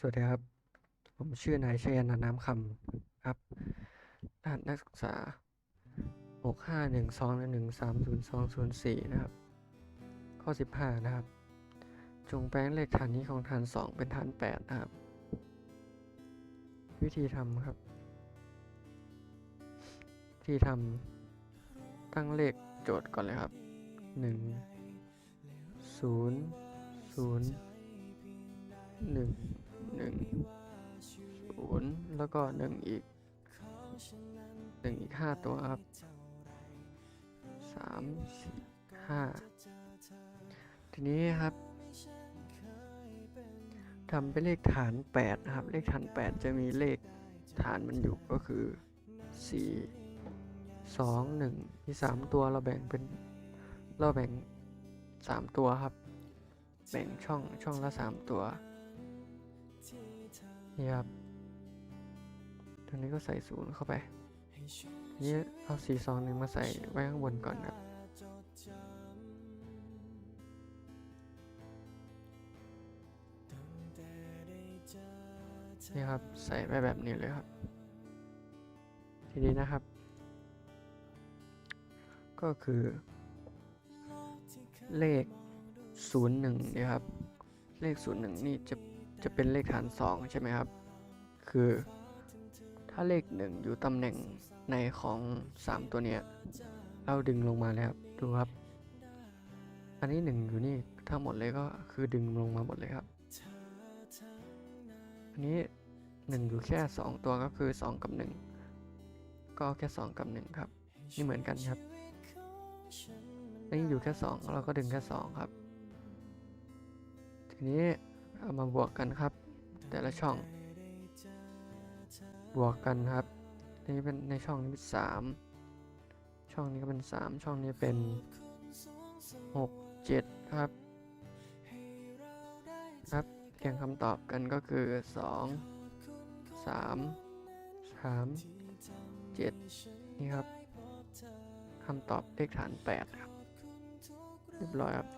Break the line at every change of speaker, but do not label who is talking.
สวัสดีครับ ผมชื่อนายชัยนันน้ำคำครับรหัสนักศึกษา 6 5 1 2 1 3 0 2 0 4 นะครับ ข้อ 15 นะครับ จงแปลงเลขฐานนี้ของฐาน 2 เป็นฐาน 8 นะครับ วิธีทำครับ วิธีทำตั้งเลขโจทย์ก่อนเลยครับ 1 0 0 1 หนึ่งศูนย์แล้วก็หนึ่งอีกหนึ่งอีกห้าตัวครับสามสี่ห้าทีนี้ครับทำเป็นเลขฐานแปดนะครับ เลขฐานแปดจะมีเลขฐานมันอยู่ก็คือสี่สองหนึ่งมีสามตัวเราแบ่งเป็นเราแบ่งสามตัวครับ แบ่งช่องช่องละสามตัว นี่ครับตรงนี้ก็ใส่ศูนย์เข้าไปทีนี้เอาสี่สองหนึ่งมาใส่ไว้ข้างบนก่อนครับนี่ครับใส่ไปแบบนี้เลยครับ ทีนี้นะครับ ก็คือเลขศูนย์หนึ่งนะครับ เลขศูนย์หนึ่งนี่จะ จะเป็นเลขฐานสองใช่ไหมครับ คือ ถ้าเลขหนึ่งอยู่ตำแหน่งในของสามตัวเนี้ย เราดึงลงมาแล้วครับ ดูครับ อันนี้หนึ่งอยู่นี่ทั้งหมดเลยก็คือดึงลงมาหมดเลยครับ อันนี้หนึ่งอยู่แค่สองตัวก็คือสองกับหนึ่งก็แค่สองกับหนึ่งครับ นี่เหมือนกันครับอันนี้อยู่แค่สองเราก็ดึงแค่สองครับ ทีนี้ เอามาบวกกันครับ แต่ละช่อง บวกกันครับนนี้เป็นในช่องนี้เป็นสามช่องนี้ก็เป็นสามช่องนี้เป็นหกเจ็ดครับ ครับเรียงคำตอบกันก็คือสองสามสามเจ็ดนี่ครับคำตอบเลขฐานแปดครับ เรียบร้อยครับ